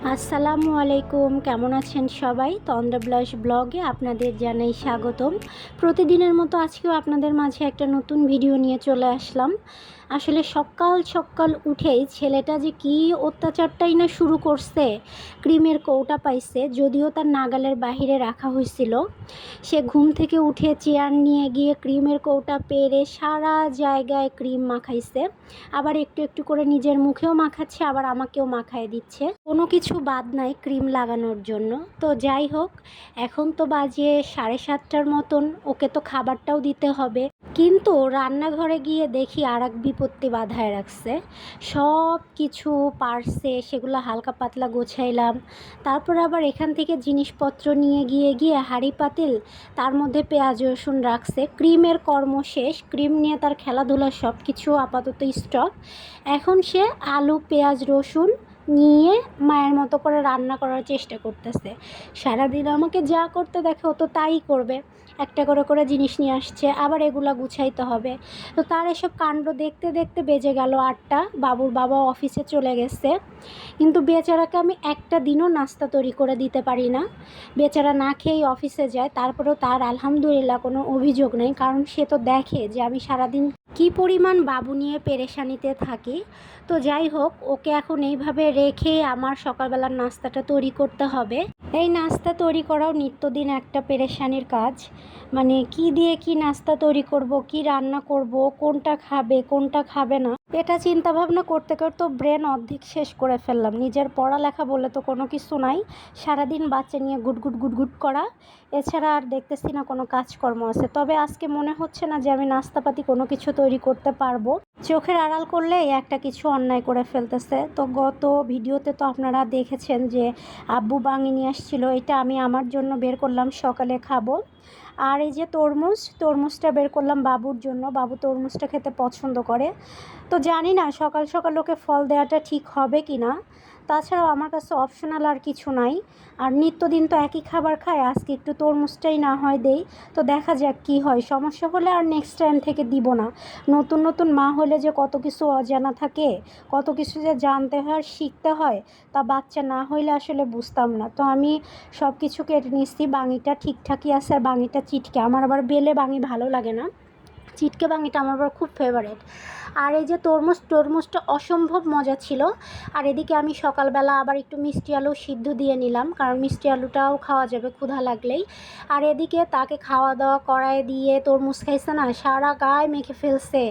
আসসালামু আলাইকুম, কেমন আছেন সবাই? তন্দ্রা ব্লাস ব্লগে আপনাদের জানাই স্বাগতম। প্রতিদিনের মতো আজকেও আপনাদের মাঝে একটা নতুন ভিডিও নিয়ে চলে আসলাম। আসলে সকাল সকাল উঠেই ছেলেটা যে কি অত্যাচারটাই না শুরু করছে, ক্রিমের কৌটা পাইছে, যদিও তার নাগালের বাহিরে রাখা হয়েছিল। সে ঘুম থেকে উঠে চেয়ার নিয়ে গিয়ে ক্রিমের কৌটা পেরে সারা জায়গায় ক্রিম মাখাইছে। আবার একটু একটু করে নিজের মুখেও মাখাচ্ছে, আবার আমাকেও মাখায় দিচ্ছে। কোনো কিছু বাদ নাই ক্রিম লাগানোর জন্য। তো যাই হোক, এখন তো বাজে সাড়ে সাতটার মতন, ওকে তো খাবারটাও দিতে হবে। কিন্তু রান্নাঘরে গিয়ে দেখি আর এক বিপত্তি বাধায় রাখছে। সব কিছু, পার্সে, সেগুলো হালকা পাতলা গোছাইলাম। তারপর আবার এখান থেকে জিনিসপত্র নিয়ে গিয়ে গিয়ে হাঁড়ি পাতিল, তার মধ্যে পেঁয়াজ, রসুন রাখছে। ক্রিমের কর্ম শেষ, ক্রিম নিয়ে তার খেলাধুলা সব কিছু আপাতত স্টক এখন সে আলু, পেঁয়াজ, রসুন নিয়ে মায়ের মতো করে রান্না করার চেষ্টা করতেছে। সারাদিন আমাকে যা করতে দেখে ও তো তাই করবে। একটা করে করে জিনিস নিয়ে আসছে, আবার এগুলা গুছাইতে হবে। তো তার এসব কাণ্ড দেখতে দেখতে বেজে গেল আটটা, বাবুর বাবা অফিসে চলে গেছে। কিন্তু বেচারাকে আমি একটা দিনও নাস্তা তৈরি করে দিতে পারি না। বেচারা না খেয়েই অফিসে যায়, তারপরেও তার আলহামদুলিল্লাহ কোনো অভিযোগ নেই, কারণ সে তো দেখে যে আমি সারাদিন কি পরিমাণ বাবু নিয়ে পেরেশানিতে থাকি। তো যাই হোক, ওকে এখন এইভাবে রেখে আমার সকালবেলার নাস্তাটা তৈরি করতে হবে। এই নাস্তা তৈরি করাও নিত্যদিন একটা পেরেশানির কাজ। মানে কি দিয়ে কি নাস্তা তৈরি করব, কি রান্না করব, কোনটা খাবে কোনটা খাবে না, এটা চিন্তা ভাবনা করতে করতে ব্রেন অর্ধেক শেষ করে ফেললাম। নিজের পড়ালেখা বলে তো কোনো কিছু নাই, সারাদিন বাচ্চা নিয়ে গুটগুট গুটগুট করা, এছাড়া আর দেখতেছি না কোনো কাজকর্ম আছে। তবে আজকে মনে হচ্ছে না যে আমি নাস্তাপাতি কোনো কিছু তৈরি করতে পারব। চোখের আড়াল করলেই একটা কিছু অন্যায় করে ফেলতেছে। তো গত ভিডিওতে তো আপনারা দেখেছেন যে আব্বু বাঙি নিয়ে আসছিল, এটা আমি আমার জন্য বের করলাম, সকালে খাব। আর এই যে তরমুজ, তরমুজটা বের করলাম বাবুর জন্য। বাবু তরমুজটা খেতে পছন্দ করে। তো জানি না সকাল সকাল ওকে ফল দেওয়াটা ঠিক হবে কি না তাছাড়াও আমার কাছে অপশনাল আর কিছু নাই। আর নিত্যদিন তো একই খাবার খায়, আজকে একটু তরমুজটাই না হয় দেই। তো দেখা যাক কি হয়, সমস্যা হলে আর নেক্সট টাইম থেকে দিব না। নতুন নতুন মা হলে যে কত কিছু অজানা থাকে, কত কিছু যে জানতে হয় আর শিখতে হয়, তা বাচ্চা না হইলে আসলে বুঝতাম না। তো আমি সব কিছু কেটে নিচ্ছি, বাঙিটা ঠিকঠাকই আছে আর বাঙিটা চিটকে। আমার আবার বেলে বাঙি ভালো লাগে না। চিটকে বাঙিটা আমার আবার খুব ফেভারেট আর এই যে তরমুজ, তরমুজটা অসম্ভব মজা ছিল। আর এদিকে আমি সকালবেলা আবার একটু মিষ্টি আলু সিদ্ধ দিয়ে নিলাম, কারণ মিষ্টি আলুটাও খাওয়া যাবে ক্ষুধা লাগলেই। আর এদিকে তাকে খাওয়া দাওয়া করায় দিয়ে তরমুজ খাইছে না, সারা গায়ে মেখে ফেলছে।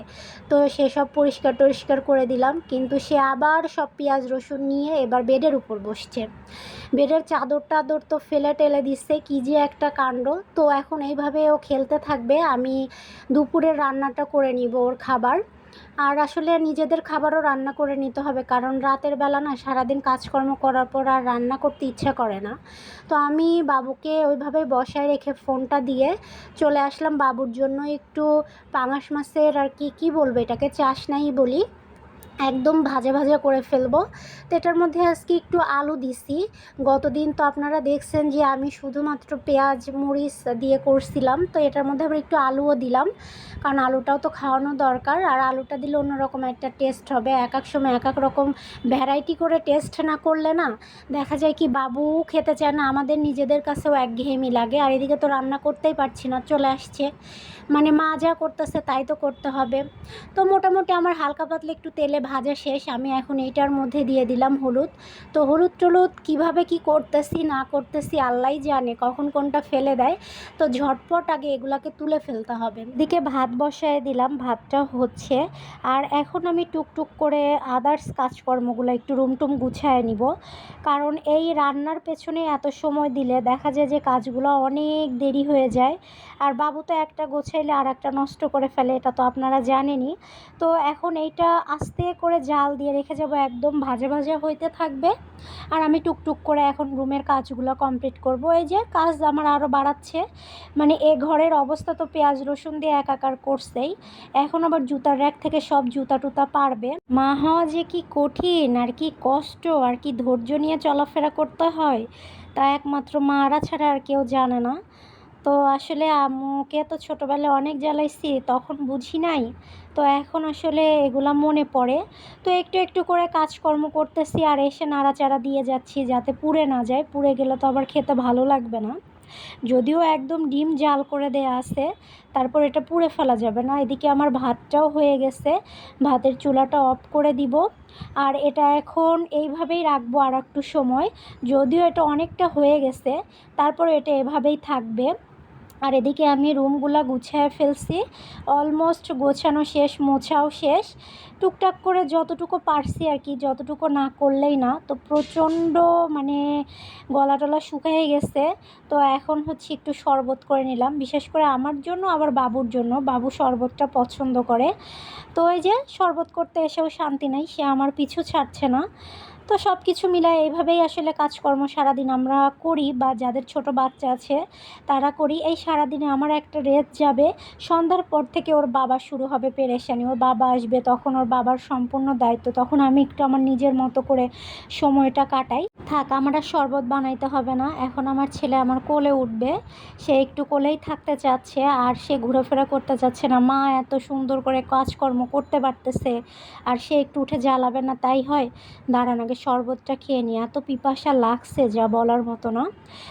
তো সেসব পরিষ্কার টরিষ্কার করে দিলাম, কিন্তু সে আবার সব পেঁয়াজ, রসুন নিয়ে এবার বেডের উপর বসছে। বেডের চাদর টাদর তো ফেলে টেলে দিচ্ছে, কী যে একটা কাণ্ড। তো এখন এইভাবে ও খেলতে থাকবে, আমি দুপুরের রান্নাটা করে নিব ওর খাবার। আর আসলে নিজেদের খাবারও রান্না করে নিতে হবে। কারণ রাতের বেলা না সারাদিন কাজকর্ম করার পর আর রান্না করতে ইচ্ছা করে না। তো আমি বাবুকে ওইভাবে বসায় রেখে ফোনটা দিয়ে চলে আসলাম। বাবুর জন্য একটু পাঙাশ মাছের আর কি কি বলব এটাকে? চাষ নাই বলি। একদম ভাজা ভাজা করে ফেলব। তো এটার মধ্যে আজকে একটু আলু দিছি। গতদিন তো আপনারা দেখছেন যে আমি শুধুমাত্র পেঁয়াজ, মরিচ দিয়ে করছিলাম। তো এটার মধ্যে আবার একটু আলুও দিলাম। কারণ আলুটাও তো খাওয়ানো দরকার। আর আলুটা দিলে অন্যরকম একটা টেস্ট হবে। এক এক সময় এক এক রকম ভ্যারাইটি করে টেস্ট না করলে না দেখা যায় কি বাবু খেতে চায় না। আমাদের নিজেদের কাছেও একঘেয়েমি লাগে। আর এদিকে তো রান্না করতেই পারছি না, চলে আসছে। মানে মা যা করতেছে তাই তো করতে হবে। তো মোটামুটি আমার হালকা পাতলা একটু তেলে ভাজা শেষ, আমি এখন এইটার মধ্যে দিয়ে দিলাম হলুদ। তো হলুদ টলুদ কীভাবে কি করতেছি, না করতেছি আল্লাহ জানে, কখন কোনটা ফেলে দেয়। তো ঝটপট আগে এগুলাকে তুলে ফেলতে হবে। দিকে ভাত বসায় দিলাম, ভাতটা হচ্ছে। আর এখন আমি টুকটুক করে আদার্স কাজকর্মগুলো একটু রুমটুম গুছায় নিব। কারণ এই রান্নার পেছনে এত সময় দিলে দেখা যায় যে কাজগুলো অনেক দেরি হয়ে যায়। আর বাবু তো একটা গোছাইলে আর একটা নষ্ট করে ফেলে, এটা তো আপনারা জানেনই। তো এখন এইটা আস্তে করে জাল দিয়ে রেখে যাব, একদম ভাজা ভাজা হইতে থাকবে। আর আমি টুকটুক করে এখন রুমের কাজগুলো কমপ্লিট করব। এই যে কাজ আমার আরও বাড়াচ্ছে। মানে এ ঘরের অবস্থা তো পেঁয়াজ রসুন দিয়ে একাকার করছেই। এখন আবার জুতার র্যাক থেকে সব জুতা টুতা পারবে। মা হওয়া যে কি কঠিন, আর কি কষ্ট, আর কি ধৈর্য নিয়ে চলাফেরা করতে হয়, তা একমাত্র মারা ছাড়া আর কেউ জানে না। তো আসলে আম্মুকে তো ছোটোবেলায় অনেক জ্বালাইছি, তখন বুঝি নাই। তো এখন আসলে এগুলা মনে পড়ে। তো একটু একটু করে কাজকর্ম করতেছি আর এসে নাড়াচাড়া দিয়ে যাচ্ছি যাতে পুড়ে না যায়। পুড়ে গেলে তো আবার খেতে ভালো লাগবে না। যদিও একদম ডিম জাল করে দেয়া আছে, তারপর এটা পুড়ে ফেলা যাবে না। এদিকে আমার ভাতটাও হয়ে গেছে। ভাতের চুলাটা অফ করে দিব। আর এটা এখন এইভাবেই রাখব আর একটু সময়। যদিও এটা অনেকটা হয়ে গেছে, তারপর এটা এভাবেই থাকবে। আর এদিকে আমি রুমগুলা গুছিয়ে ফেলছি। অলমোস্ট গোছানো শেষ, মোছাও শেষ। টুকটাক করে যতটুকু পারছি আর কি, যতটুকু না করলেই না। তো প্রচণ্ড মানে গলা টলা শুকিয়ে গেছে। তো এখন হচ্ছে একটু শরবত করে নিলাম। বিশেষ করে আমার জন্য, আবার বাবুর জন্য। বাবু শরবতটা পছন্দ করে। তো এই যে, শরবত করতে এসেও শান্তি নাই। সে আমার পিছু ছাড়ছে না। তো সব কিছু মিলায় এইভাবেই আসলে কাজকর্ম সারাদিন আমরা করি বা যাদের ছোট বাচ্চা আছে তারা করি। এই সারাদিনে আমার একটা রেস্ট যাবে, সন্ধ্যার পর থেকে ওর বাবা শুরু হবে পেরেশানি। ওর বাবা আসবে, তখন ওর বাবার সম্পূর্ণ দায়িত্ব, তখন আমি একটু আমার নিজের মতো করে সময়টা কাটাই। থাক, আমার আর শরবত বানাইতে হবে না। এখন আমার ছেলে আমার কোলে উঠবে, সে একটু কোলেই থাকতে চাচ্ছে আর সে ঘোরাফেরা করতে চাচ্ছে না। মা এত সুন্দর করে কাজকর্ম করতে পারতেছে আর সে একটু উঠে জ্বালাবে না, তাই হয়। দাঁড়ান আগে শরবতটা খেয়ে নিই। এত পিপাসা লাগছে যা বলার মতো না।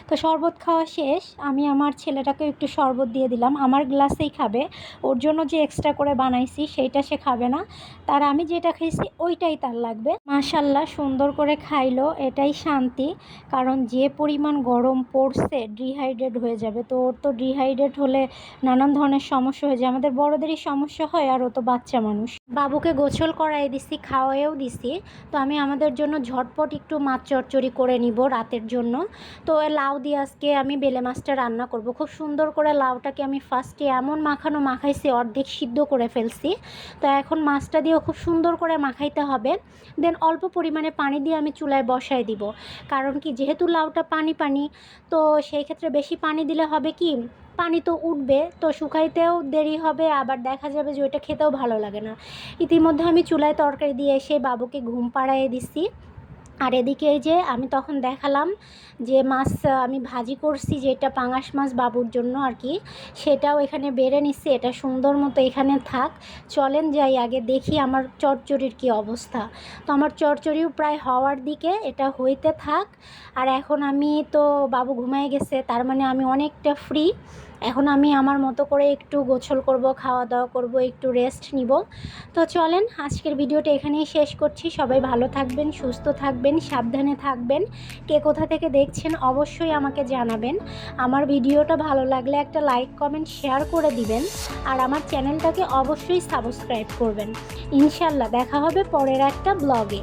তো শরবত খাওয়া শেষ। আমি আমার ছেলেটাকে একটু শরবত দিয়ে দিলাম। আমার গ্লাসেই খাবে। ওর জন্য যে এক্সট্রা করে বানাইছি সেইটা সে খাবে না। তার আমি যেটা খেয়েছি ওইটাই তার লাগবে। মাশাল্লাহ সুন্দর করে খাইলো। এটাই শান্তি। কারণ যে পরিমাণ গরম পড়ছে ডিহাইড্রেট হয়ে যাবে। তো ওর তো ডিহাইড্রেট হলে নানান ধরনের সমস্যা হয়ে যায়। আমাদের বড়দেরই সমস্যা হয় আর ও তো বাচ্চা মানুষ। বাবুকে গোসল করাই দিছি খাওয়াইও দিছি। তো আমি আমাদের জন্য ঝটপট একটু মাছ চচ্চড়ি করে নিব রাতের জন্য। তো লাউ দিয়ে আজকে আমি বেলে মাছটা রান্না করব। খুব সুন্দর করে লাউটাকে আমি ফার্স্টে এমন মাখানো মাখাইছি, অর্ধেক সিদ্ধ করে ফেলছি। তো এখন মাছটা দিয়েও খুব সুন্দর করে মাখাইতে হবে। দেন অল্প পরিমাণে পানি দিয়ে আমি চুলায় বসাই দিব। কারণ কি, যেহেতু লাউটা পানি পানি, তো সেই ক্ষেত্রে বেশি পানি দিলে হবে কি, পানি তো উঠবে, তো শুকাইতেও দেরি হবে, আবার দেখা যাবে যে ওইটা খেতেও ভালো লাগে না। ইতিমধ্যে আমি চুলায় তরকারি দিয়ে এসে বাবুকে ঘুম পাড়াইয়ে দিছি। আর এদিকে যে আমি তখন দেখালাম যে মাছ আমি ভাজি করছি যেটা পাঙাশ মাছ বাবুর জন্য আর কি, সেটাও এখানে বেড়ে নিচ্ছে, এটা সুন্দর মতো এখানে থাক। চলেন যাই, আগে দেখি আমার চচ্চড়ির কি অবস্থা। তো আমার চচ্চড়িও প্রায় হওয়ার দিকে, এটা হইতে থাক। আর এখন আমি তো বাবু ঘুমায় গেছে, তার মানে আমি অনেকটা ফ্রি এখন আমি আমার মতো করে একটু গোছল করব খাওয়া দাওয়া করব, একটু রেস্ট নিব। তো চলেন, আজকের ভিডিওটা এখানেই শেষ করছি। সবাই ভালো থাকবেন, সুস্থ থাকবেন, সাবধানে থাকবেন। কে কোথা থেকে দেখছেন অবশ্যই আমাকে জানাবেন। আমার ভিডিওটা ভালো লাগলে একটা লাইক কমেন্ট শেয়ার করে দিবেন। আর আমার চ্যানেলটাকে অবশ্যই সাবস্ক্রাইব করবেন। ইনশাল্লাহ দেখা হবে পরের একটা ব্লগে